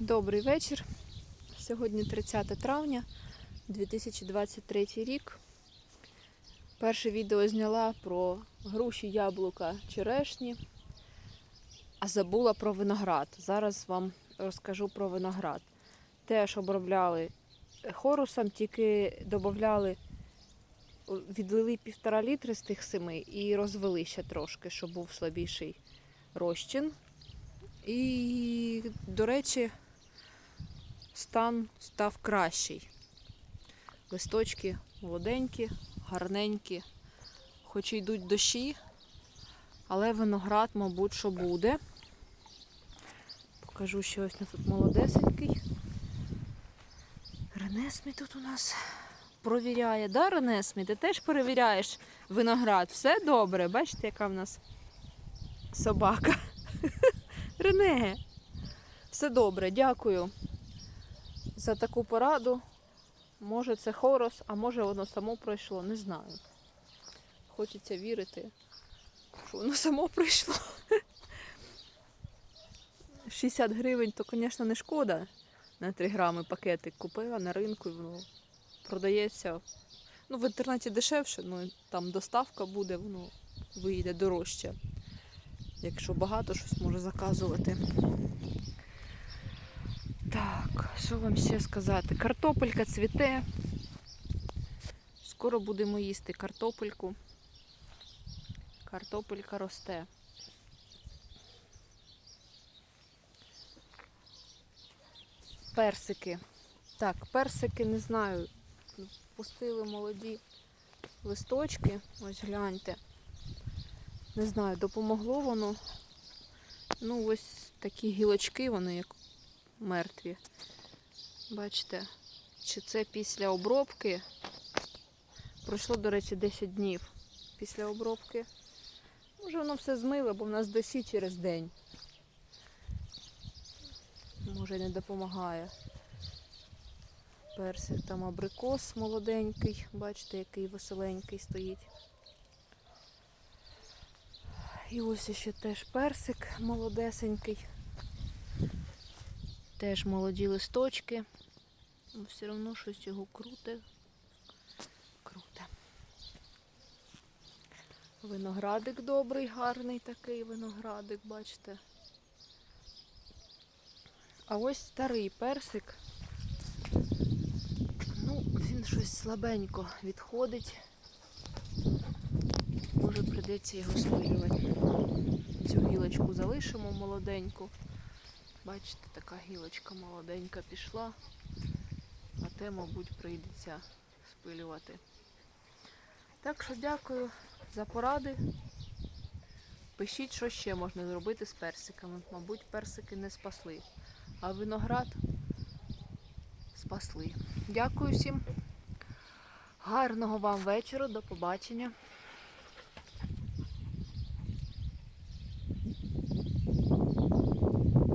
Добрий вечір. Сьогодні 30 травня 2023 рік. Перше відео зняла про груші, яблука, черешні, а забула про виноград. Зараз вам розкажу про виноград. Теж обробляли хорусом, тільки додавали, відлили півтора літри з тих семи і розвели ще трошки, щоб був слабіший розчин. І, до речі, стан став кращий. Листочки молоденькі, гарненькі, хоч йдуть дощі, але виноград, мабуть, що буде. Покажу, що ось тут молодесенький. Ренесмі тут у нас провіряє. Да, Ренесмі? Ти теж перевіряєш виноград. Все добре. Бачите, яка в нас собака. Рене, все добре, дякую за таку пораду. Може це хорос, а може воно само пройшло, не знаю. Хочеться вірити, що воно само пройшло. 60 гривень, то, звісно, не шкода. На 3 грами пакетик купила на ринку і воно продається. Ну, в інтернеті дешевше, ну там доставка буде, воно вийде дорожче. Якщо багато щось може заказувати. Так, що вам ще сказати? Картопелька цвіте. Скоро будемо їсти картопельку. Картопелька росте. Персики. Так, персики не знаю. Пустили молоді листочки. Ось гляньте. Не знаю, допомогло воно. Ну, ось такі гілочки, вони як мертві. Бачите, чи це після обробки? Пройшло, до речі, 10 днів після обробки. Може воно все змило, бо в нас дощі через день. Може не допомагає. Персик там абрикос молоденький, бачите, який веселенький стоїть. І ось ще теж персик молодесенький. Теж молоді листочки. Ну, Все одно щось його круте. Круте. Виноградик добрий, гарний такий виноградик, бачите. А ось старий персик. Ну, він щось слабенько відходить. Може прийдеться його спилювати. Цю гілочку залишимо молоденьку. Бачите, така гілочка молоденька пішла, а те, мабуть, прийдеться спилювати. Так що дякую за поради. Пишіть, що ще можна зробити з персиками. Мабуть, персики не спасли, а виноград спасли. Дякую всім. Гарного вам вечора, до побачення.